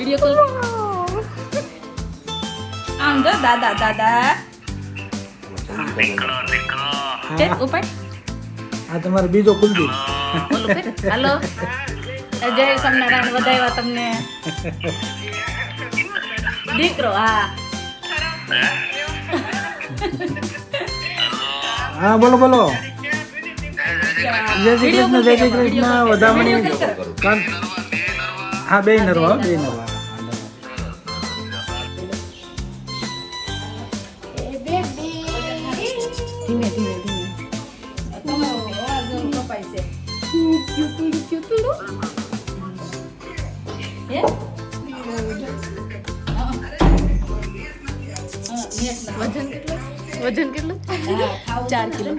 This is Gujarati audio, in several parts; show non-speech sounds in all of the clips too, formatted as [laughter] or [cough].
વીડિયો કોલ આમ જો દાદા દાદા છે ઉપાય આ તમારો બીજો કુલદીપ હાલો જય સ્વામિનારાયણ વધાવ્યા તમને દીકરો હા હા બોલો બોલો જય શ્રી કૃષ્ણ જય શ્રી કૃષ્ણ વધામણી હા બે નરવા બે નરવા ક્યુટુડુ ક્યુટુડુ હે. વજન કેટલું? વજન કેટલું? હા, ચાર કિલો.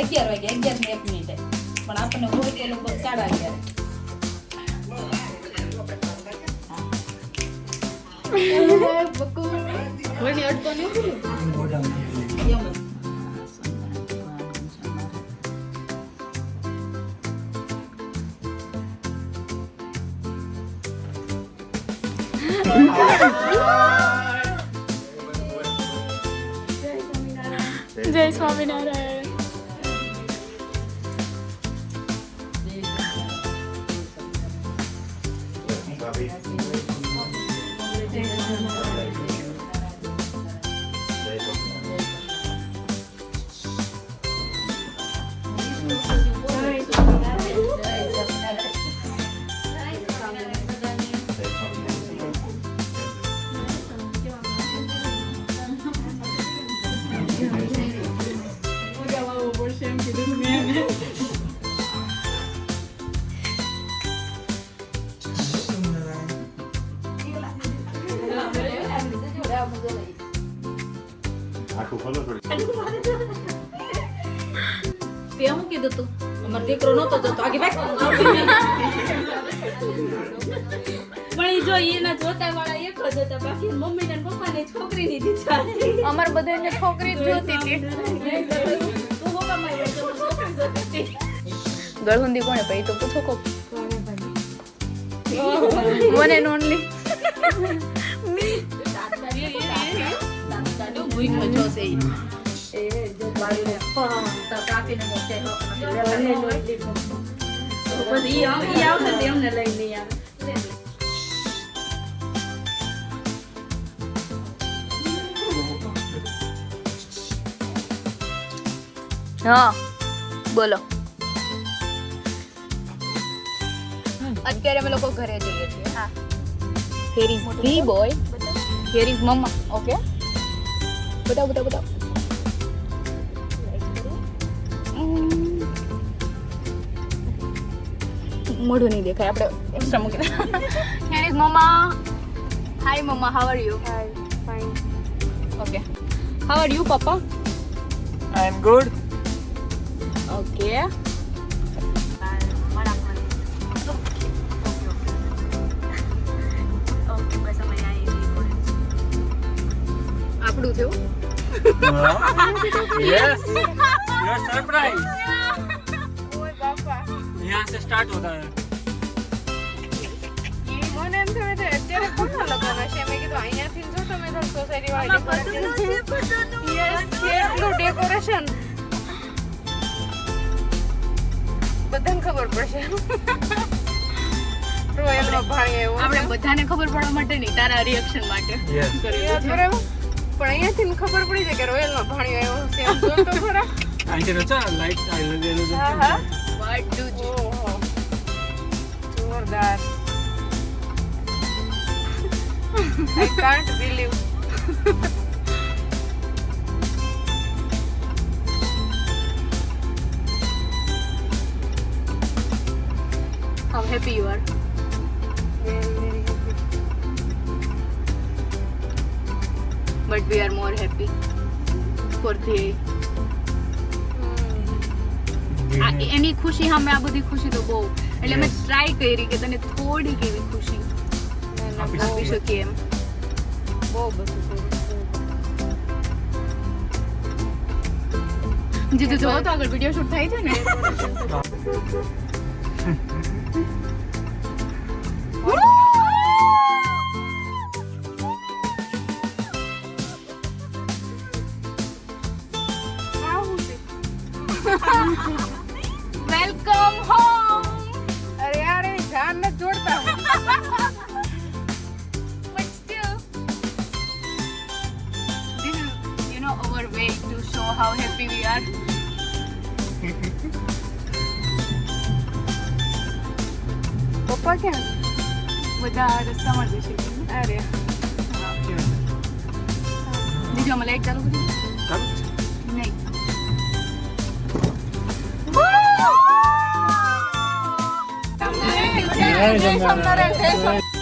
અગિયાર વાગે અગિયાર ને એક મિનિટે. પણ આપણને હોય તો લગભગ સાડા અગિયારે. વળી અડતો નથી એમ જ. જય સ્વામિનારાયણ તે હું કીધું તું અમારો દીકરો નહોતો જતો આગળ ભાઈ પણ એ જો એના જોતા વાળા એક જ હતા બાકી મમ્મી ને પપ્પા ને છોકરીની દીધા અમાર બધાને છોકરી જ જોતી હતી. છોકરી જોતી હતી ગળહુંદી કોણે પડી તો પૂછો કો મને ઓનલી દાદુ ભૂખ જો છે ઈ. એ જો બાળીને પમ તો કાપીને મોકલે તો પછી ઈ આવ- ઈ આવશે તો એમને લઈ લઈ આવે હા બોલો. અત્યારે અમે લોકો ઘરે જઈએ છીએ હા. Here is the boy here is mamma okay બતાવ બતાવ બતાવ. મોઢું નહીં દેખાય આપણે એક્સ્ટ્રા મૂકી here is mamma hi mamma how are you hi fine okay how are you papa I am good okay આપણું થયું? યસ યોર સરપ્રાઈઝ ઓય બાપા યહાં સે સ્ટાર્ટ હોતા. હે મને એમ થયું કે અત્યારે કોણ લગાવે છે? મેં કીધું અહીંયાથી જો તમે તો સોસાયટી વાળી ડેકોરેશન યસ કેટલું ડેકોરેશન પડશે. [laughs] આપણે બધાને ખબર પડવા માટે નહીં તારા રિએક્શન માટે. પણ અહીંયાથી ખબર પડી જાય કે રોયલનો ભાણિયો આવ્યો છે. એમ જો તો ખરા. અહીંથી રચા લાઈટ આવી હા હા. વોટ ડુ યુ જોરદાર. [laughs] I can't believe. Happy you are. Very, very happy. But we are more happy for the એની ખુશી સામે આ બધી ખુશી તો બહુ એટલે મેં ટ્રાય કરી કે તને થોડીક એવી ખુશી આપી. શકીએ એમ બહુ બધું જીજુ જોવો તો આગળ વીડિયો શૂટ થાય છે ને [laughs] પપ્પા ક્યાં બધા રસ્તામાં જશે અરે બીજો અમે લાઈટ ચાલુ કરી નહીં જય જમનારાયણ.